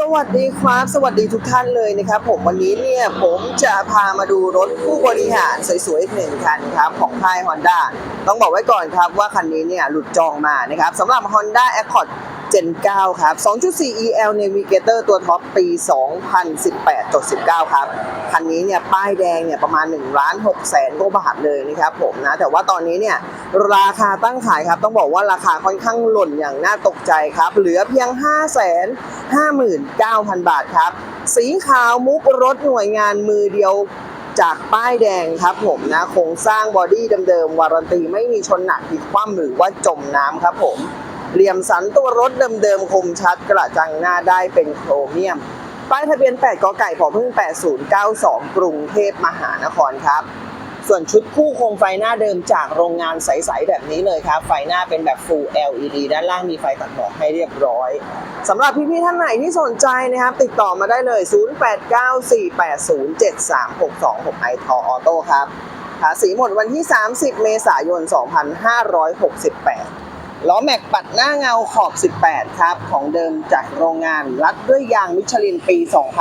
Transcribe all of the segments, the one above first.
สวัสดีครับ สวัสดีทุกท่านเลยนะครับ ผมวันนี้เนี่ยผมจะพามาดูรถผู้บริหารสวยๆอีกหนึ่งคันครับของค่าย Honda ต้องบอกไว้ก่อนครับว่าคันนี้เนี่ยหลุดจองมานะครับสำหรับ Honda Accord Gen 9 ครับ 2.4 EL Navigator ตัวท็อปปี 2018.19 ครับ คันนี้เนี่ยป้ายแดงเนี่ยประมาณ1ล้าน6แสนกว่าบาทเลยนะครับผมนะ แต่ว่าตอนนี้เนี่ยราคาตั้งขายครับ ต้องบอกว่าราคาค่อนข้างหล่นอย่างน่าตกใจครับ เหลือเพียง 5 5 9 0 0 0 บาทครับ สีขาวมุกรถหน่วยงานมือเดียวจากป้ายแดงครับผมนะโครงสร้างบอดี้เดิมๆวารันตีไม่มีชนหนักผิดคว่ำหรือว่าจมน้ำครับผม เหลี่ยมสันตัวรถเดิมๆคมชัดกระจังหน้าได้เป็นโครเมียม ป้ายทะเบียน 8กไก่พอพึ่ง 8092 กรุงเทพมหานครครับ ส่วนชุดคู่โคมไฟหน้าเดิมจากโรงงานใสๆแบบนี้เลยครับ ไฟหน้าเป็นแบบ Full LED ด้านล่างมีไฟตัดหมอกให้เรียบร้อยสำหรับพี่ๆท่านไหนที่สนใจนะครับ ติดต่อมาได้เลย 0894807362 6 i t o Auto ครับภาษีหมดวันที่ 30 เมษายน 2568 ล้อแม็กปัดหน้าเงาขอบ 18 ครับ ของเดิมจากโรงงาน รัดด้วยยางมิชลินปี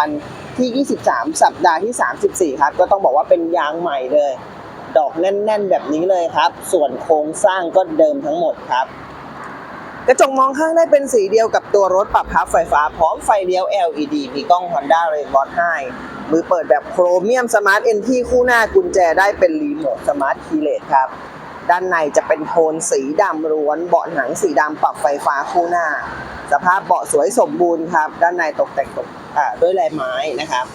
2000 ที่ 23 สัปดาห์ที่ 34 ครับ ก็ต้องบอกว่าเป็นยางใหม่เลย ดอกแน่น ๆ แบบนี้เลยครับ ส่วนโครงสร้างก็เดิมทั้งหมดครับ กระจกมองข้างได้เป็นสีเดียวกับตัวรถปรับพับไฟฟ้า พร้อมไฟเลี้ยว LED มีกล้อง Honda r a y b o t ให้มือเปิดแบบโครเมียมสมาร์ทเอนที่คู่หน้ากุญแจได้เป็นรีโมทสมาร์ทคีเลสครับ ด้านในจะเป็นโทนสีดำล้วน เบาะหนังสีดำปรับไฟฟ้าคู่หน้า สภาพเบาะสวยสมบูรณ์ครับ ด้านในตกแต่งตกด้วยลายไม้นะครับ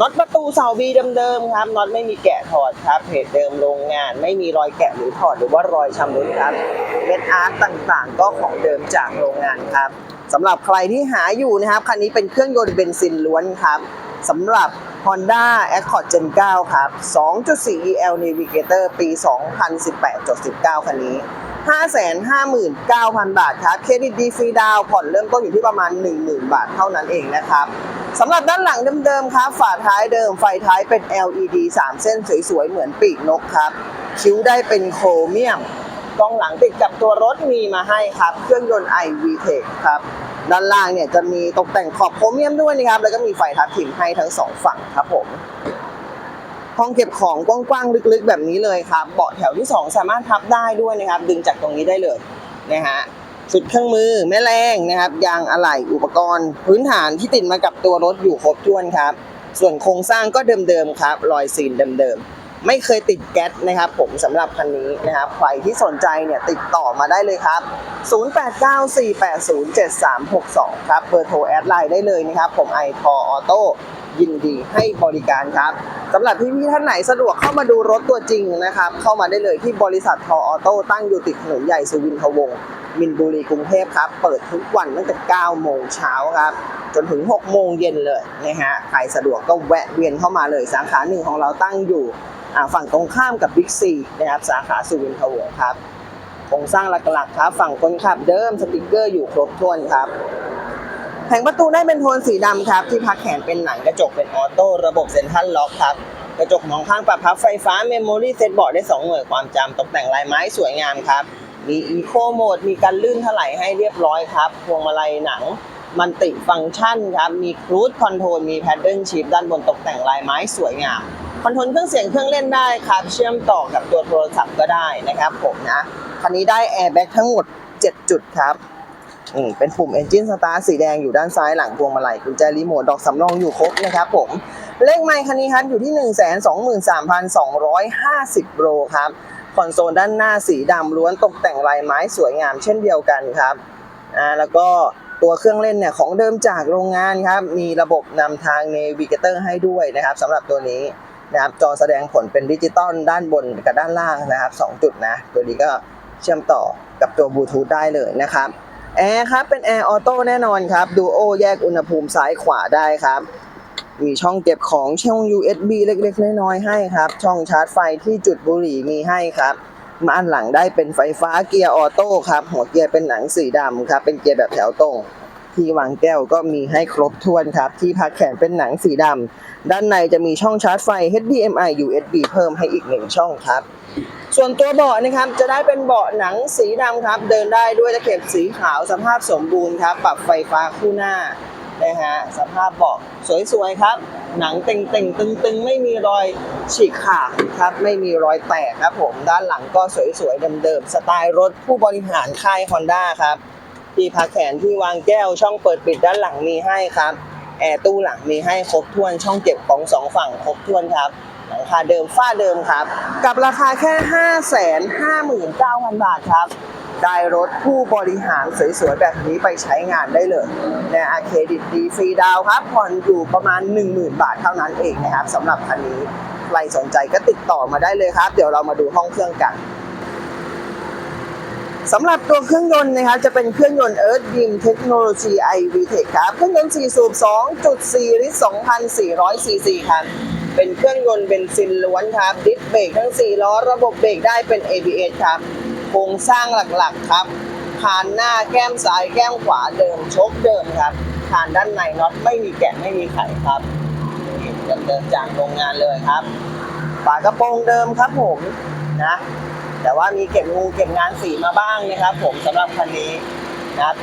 น็อตประตูเสาบีเดิมๆครับน็อตไม่มีแกะถอดครับเพจเดิมโรงงาน ไม่มีรอยแกะหรือถอดหรือว่ารอยชำรุดครับเม็ดอาร์ตต่างๆ ก็ของเดิมจากโรงงานครับสำหรับใครที่หาอยู่นะครับคันนี้เป็นเครื่องยนต์เบนซินล้วนครับสำหรับ Honda Accord Gen 9 ครับ 2.4 EL Navigator ปี 2018.19 คันนี้ 559,000 บาทครับ เครดิตดีฟรีดาวผ่อนเริ่มต้นอยู่ที่ประมาณ 10,000 บาทเท่านั้นเองนะครับสำหรับด้านหลังเดิมๆครับ ฝาท้ายเดิม ไฟท้ายเป็น LED 3 เส้นสวยๆ เหมือนปีกนกครับ คิ้วได้เป็นโครเมียม กล้องหลังติดกับตัวรถมีมาให้ครับ เครื่องยนต์ iVTEC ครับ ด้านล่างเนี่ยจะมีตกแต่งขอบโครเมียมด้วยนะครับ แล้วก็มีไฟทับทิมให้ทั้งสองฝั่งครับผม ห้องเก็บของกว้างๆลึกๆ แบบนี้เลยครับ เบาะแถวที่ 2 สามารถพับได้ด้วยนะครับ ดึงจากตรงนี้ได้เลยนะฮะชุดเครื่องมือแม่แรงนะครับ ยางอะไหล่อุปกรณ์ พื้นฐานที่ติดมากับตัวรถอยู่ครบถ้วนครับ ส่วนโครงสร้างก็เดิมๆครับ รอยซีนเดิมๆ ไม่เคยติดแก๊สนะครับ ผมสำหรับคันนี้นะครับใครที่สนใจเนี่ยติดต่อมาได้เลยครับ 0894807362 ครับเบอร์โทรแอดไลน์ได้เลยนะครับ ผมไอทอออโต้ยินดีให้บริการครับสำหรับพี่ๆท่านไหนสะดวกเข้ามาดูรถตัวจริงนะครับ เข้ามาได้เลยที่บริษัททอออโต้ตั้งอยู่ติดถนนใหญ่สุวินทวงศ์มินบุรีกรุงเทพครับ เปิดทุกวันตั้งแต่ 9 โมงเช้าครับ จนถึง 6 โมงเย็นเลยนะฮะ ใครสะดวกก็แวะเวียนเข้ามาเลย สาขาหนึ่งของเราตั้งอยู่ ฝั่งตรงข้ามกับบิ๊กซีนะครับสาขาสุวินทวงศ์ครับโครงสร้างหลักๆครับ ฝั่งคนขับเดิมสติกเกอร์อยู่ครบถ้วนครับแผงประตูได้เป็นโทนสีดำครับ ที่พักแขนเป็นหนังกระจกเป็นออโต้ระบบเซ็นทรัลล็อกครับกระจกมองข้างปรับพับไฟฟ้าเมมโมรี่เซตบอร์ดได้ 2 หน่วยความจำตกแต่งลายไม้สวยงามครับ มีอีโคโหมดมีการลื่นถลายให้เรียบร้อยครับ พวงมาลัยหนังมันติฟังก์ชันครับ มีครู i คอนโทรลมีแพดเดิลชิพด้านบนตกแต่งลายไม้สวยงาม คอนโทรลเครื่องเสียงเครื่องเล่นได้ครับ เชื่อมต่อกับตัวโทรศัพท์ก็ได้นะครับผมนะ คันนี้ได้แอร์แบ็กทั้งหมด 7 จุดครับอืมเป็นปุ่ม Engine Start สีแดงอยู่ด้านซ้ายหลังพวงมาลัยกุญแจรีโมทดอกสำรองอยู่ครบนะครับผม เลขไมค์คันนี้ครับอยู่ที่ 123,250 โลครับคอนโซลด้านหน้าสีดำล้วนตกแต่งลายไม้สวยงามเช่นเดียวกันครับอ่าแล้วก็ตัวเครื่องเล่นเนี่ยของเดิมจากโรงงานครับ มีระบบนำทาง Navigator ให้ด้วยนะครับสำหรับตัวนี้ นะครับจอแสดงผลเป็นดิจิตอลด้านบนกับด้านล่างนะครับ 2 จุดนะ ตัวนี้ก็เชื่อมต่อกับตัวบลูทูธได้เลยนะครับแอร์ครับเป็นแอร์ออโต้แน่นอนครับดูโอแยกอุณหภูมิซ้ายขวาได้ครับ มีช่องเก็บของช่อง USB เล็กๆ น้อยๆให้ครับ ช่องชาร์จไฟที่จุดบุหรี่มีให้ครับม่านหลังได้เป็นไฟฟ้าเกียร์ออโต้ครับหัวเกียร์เป็นหนังสีดำครับเป็นเกียร์แบบแถวตรง ที่วางแก้วก็มีให้ครบถ้วนครับ ที่พักแขนเป็นหนังสีดำด้านในจะมีช่องชาร์จไฟ HDMI USB เพิ่มให้อีกหนึ่งช่องครับ ส่วนตัวเบาะนะครับจะได้เป็นเบาะหนังสีดำครับ เดินได้ด้วยตะเข็บสีขาวสภาพสมบูรณ์ครับปรับไฟฟ้าคู่หน้านะฮะสภาพเบาะสวยๆครับ หนังเต่งๆตึงๆ ไม่มีรอยฉีกขาดครับ ไม่มีรอยแตกครับผม ด้านหลังก็สวยๆเดิมๆ สไตล์รถผู้บริหารค่าย Honda ครับ ที่พักแขนที่วางแก้วช่องเปิดปิดด้านหลังมีให้ครับแอร์ตู้หลังมีให้ครบถ้วนช่องเก็บของสองฝั่งครบถ้วนครับหลังคาเดิมฝ้าเดิมครับ กับราคาแค่ 5 5 9 0 0 0 บาทครับ ได้รถผู้บริหารสวยๆแบบนี้ไปใช้งานได้เลยในอาเครดิตดีฟรีดาวครับผ่อนอยู่ประมาณ 10,000 บาทเท่านั้นเองนะครับสำหรับคันนี้ใครสนใจก็ติดต่อมาได้เลยครับ เดี๋ยวเรามาดูห้องเครื่องกัน สำหรับตัวเครื่องยนต์นะครับจะเป็นเครื่องยนต์ Earth Beam Technology iVTEC ครับ เครื่องยนต์4สูบ 2.4 ลิตร 2,400 ซีซีครับ เป็นเครื่องยนต์เบนซินล้วนครับดิสเบรกทั้ง 4 ล้อ ระบบเบรกได้เป็น ABS ครับ โครงสร้างหลักๆครับคานหน้าแก้มซ้ายแก้มขวาเดิมชกเดิมครับคานด้านในน็อตไม่มีแกะไม่มีไขครับเดิมจากโรงงานเลยครับ ฝากระโปรงเดิมครับผมนะ แต่ว่ามีเก็บงูเก็บงานสีมาบ้างนะครับผมสำหรับคันนี้นะครับ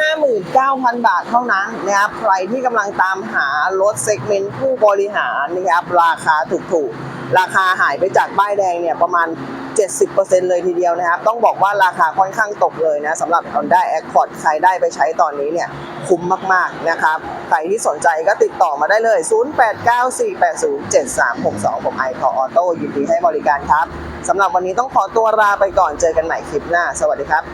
559,000 บาทเท่านั้นนะครับใครที่กำลังตามหารถเซกเมนต์ผู้บริหารนะครับราคาถูกๆ ราคาหายไปจากป้ายแดงเนี่ยประมาณ 70%เลยทีเดียวนะครับ ต้องบอกว่าราคาค่อนข้างตกเลยนะสำหรับ Honda Accord ใครได้ไปใช้ตอนนี้เนี่ยคุ้มมาก ๆ นะครับ ใครที่สนใจก็ติดต่อมาได้เลย 0894807362 ผมไอคอออโต้ยินดีให้บริการครับสำหรับวันนี้ต้องขอตัวลาไปก่อนเจอกันใหม่คลิปหน้า สวัสดีครับ